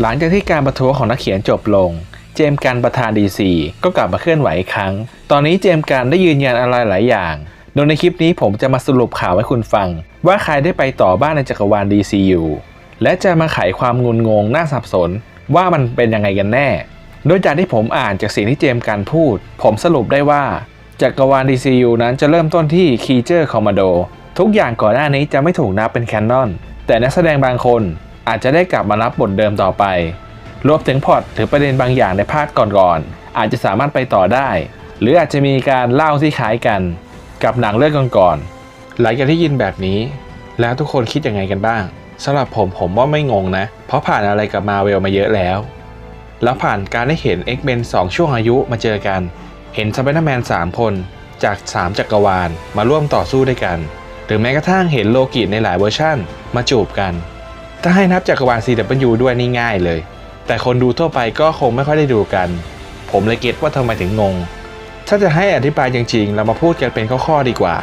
หลังจากที่การประท้วงของนักเขียนจบลง เจมส์กันประธานดีซีก็กลับมาเคลื่อนไหวอีกครั้ง ตอนนี้เจมส์กันได้ยืนยันอะไรหลายอย่าง โดยในคลิปนี้ผมจะมาสรุปข่าวให้คุณฟัง ว่าใครได้ไปต่อบ้านในจักรวาล DCU และจะมาไขความงุนงงน่าสับสน ว่ามันเป็นยังไงกันแน่ โดยจากที่ผมอ่านจากสิ่งที่เจมส์กันพูด ผมสรุปได้ว่าจักรวาล DCU นั้นจะเริ่มต้นที่ Creature Commando ทุกอย่างก่อนหน้านี้จะไม่ถูกนับเป็นแคนนอน แต่นักแสดงบางคน อาจจะได้กลับมารับบทเดิมต่อไป รวมถึงพอตหรือประเด็นบางอย่างในภาคก่อนๆอาจจะสามารถไปต่อได้ หรืออาจจะมีการเล่าที่คล้ายกัน กับหนังเรื่องก่อนๆหลังจากที่ยินแบบนี้ แล้วทุกคนคิดยังไงกันบ้างสำหรับผมผมว่าไม่งงนะ เพราะผ่านอะไรกับมาเวลมาเยอะแล้ว แล้วผ่านการได้เห็น X-Men 2 ช่วงอายุมาเจอกัน เห็นสไปเดอร์แมน3 คนจาก 3 จักรวาลมาร่วมต่อสู้ด้วยกัน หรือแม้กระทั่งเห็นโลกิในหลายเวอร์ชั่น มาจูบกัน ถ้าให้นับจักรวาล CW ด้วยนี่ง่ายเลย แต่คนดูทั่วไปก็คงไม่ค่อยได้ดูกัน ผมเลยเก็ตว่าทำไมถึงงง ถ้าจะให้อธิบายจริงๆ เรามาพูดกันเป็นข้อๆดีกว่า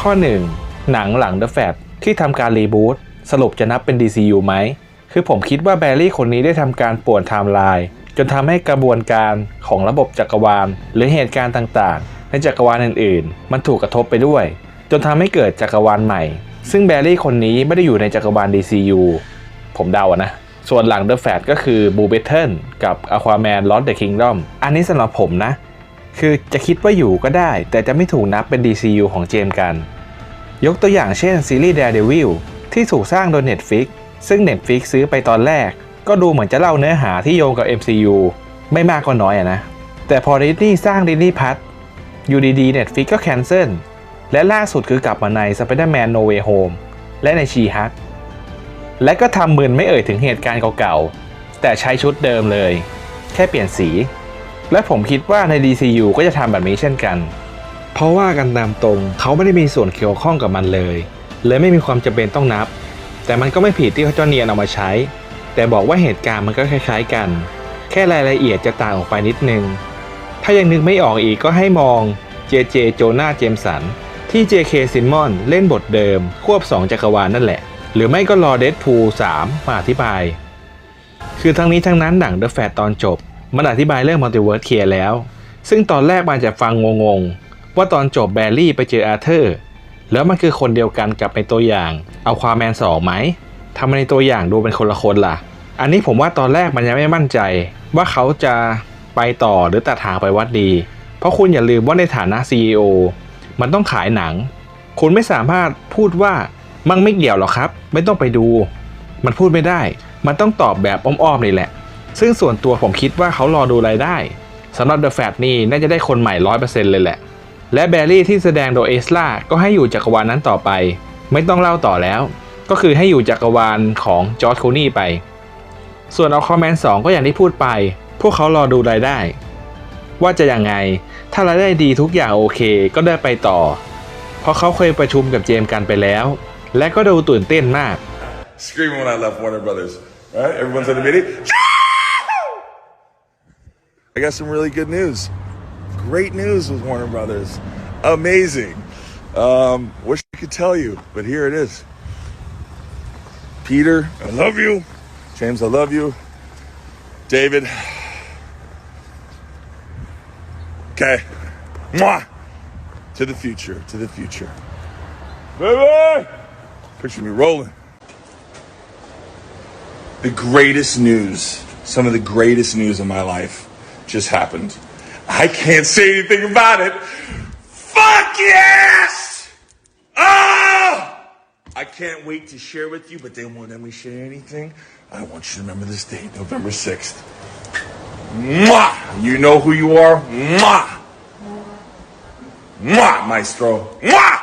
ข้อ 1 หนังหลัง The Fat ที่ทำการรีบูตสรุปจะนับเป็น DCU ไหม คือผมคิดว่าแบร์รี่คนนี้ได้ทำการป่วนไทม์ไลน์จนทำให้กระบวนการของระบบจักรวาล หรือเหตุการณ์ต่างๆ ในจักรวาลอื่นๆ มันถูกกระทบไปด้วย จนทำให้เกิดจักรวาลใหม่ ซึ่งแบร์รี่คนนี้ไม่ได้อยู่ในจักรวาล DCU ผมเดาอะนะ ส่วนหลัง The Fat ก็คือบูเบเทิลกับ Aquaman Lost the Kingdom อันนี้สำหรับผมนะ คือจะคิดว่าอยู่ก็ได้ แต่จะไม่ถูกนับเป็น DCU ของเจมกัน ยกตัวอย่างเช่นซีรีส์ Daredevil ที่ถูกสร้างโดย Netflix ซึ่ง Netflix ซื้อไปตอนแรก ก็ดูเหมือนจะเล่าเนื้อหาที่โยงกับ MCU ไม่มากก็น้อยอะนะ แต่พอดิสนีย์สร้างดิสนีย์พัทอยู่ดีๆ Netflix ก็แคนเซิลและล่าสุดคือกลับมาใน Spider-Man No Way Home และในชีฮัก และก็ทำมืนไม่เอ่ยถึงเหตุการณ์เก่าๆ แต่ใช้ชุดเดิมเลย แค่เปลี่ยนสี และผมคิดว่าใน DCU ก็จะทำแบบนี้เช่นกัน เพราะว่ากันตามตรงเขาไม่ได้มีส่วนเกี่ยวข้องกับมันเลย เลยไม่มีความจำเป็นต้องนับ แต่มันก็ไม่ผิดที่เขาจะเนียนเอามาใช้ แต่บอกว่าเหตุการณ์มันก็คล้าย ๆ กัน แค่รายละเอียดจะต่างออกไปนิดนึง ถ้ายังนึกไม่ออกอีกก็ให้มอง JJ โจนาเจมสันที่ JK ซิมมอนเล่นบทเดิมควบ 2 จักรวาลนั่นแหละ หรือไม่ก็รอเด p พู3มาอธิบาย คือทั้งนี้ทั้งนั้นหนัง The Fat ตอนจบ มันอธิบายเรื่องมัลติเวิร์สเคลียร์แล้ว ซึ่งตอนแรกมันจะฟังงงๆ ว่าตอนจบแบร์รี่ไปเจออาร์เธอร์ แล้วมันคือคนเดียวกันกับในตัวอย่าง เอาความแมนสองไหมทำไมในตัวอย่างดูเป็นคนละคนล่ะ อันนี้ผมว่าตอนแรกมันยังไม่มั่นใจ ว่าเขาจะไปต่อหรือตัดทางไปวัดดี เพราะคุณอย่าลืมว่าในฐานะ CEO มันต้องขายหนัง คุณไม่สามารถพูดว่า มันไม่เกี่ยวหรอกครับ ไม่ต้องไปดู มันพูดไม่ได้ มันต้องตอบแบบอ้อมๆนี่แหละ ซึ่งส่วนตัวผมคิดว่าเขารอดูรายได้สำหรับ The Fat นี่น่าจะได้คนใหม่100%เปอร์เซ็นต์เลยแหละ และแบรี่ที่แสดงโดยเอสลาก็ให้อยู่จักรวาลนั้นต่อไป ไม่ต้องเล่าต่อแล้ว ก็คือให้อยู่จักรวาลของจอร์จคูนี่ไป ส่วนเอาคอมแมน2ก็อย่างที่พูดไป พวกเขารอดูรายได้ ว่าจะยังไง ถ้ารายได้ดีทุกอย่างโอเค ก็ได้ไปต่อ เพราะเขาเคยประชุมกับเจมส์กันไปแล้ว และก็ดูตื่นเต้นมาก screaming when I left Warner Brothers. Right? Everyone's in the meeting. I got some really good news. Great news with Warner Brothers. Amazing. Um, wish I could tell you, but here it is. Peter, I love you. James, I love you. David. Okay. Mwah. To the future. To the future. Baby! Picture me rolling. The greatest news, some of the greatest news in my life just happened. I can't say anything about it. Fuck yes! Oh! I can't wait to share with you, but they won't let me share anything. I want you to remember this date, November 6th. Mwah! You know who you are? Mwah! Mwah, maestro. Mwah!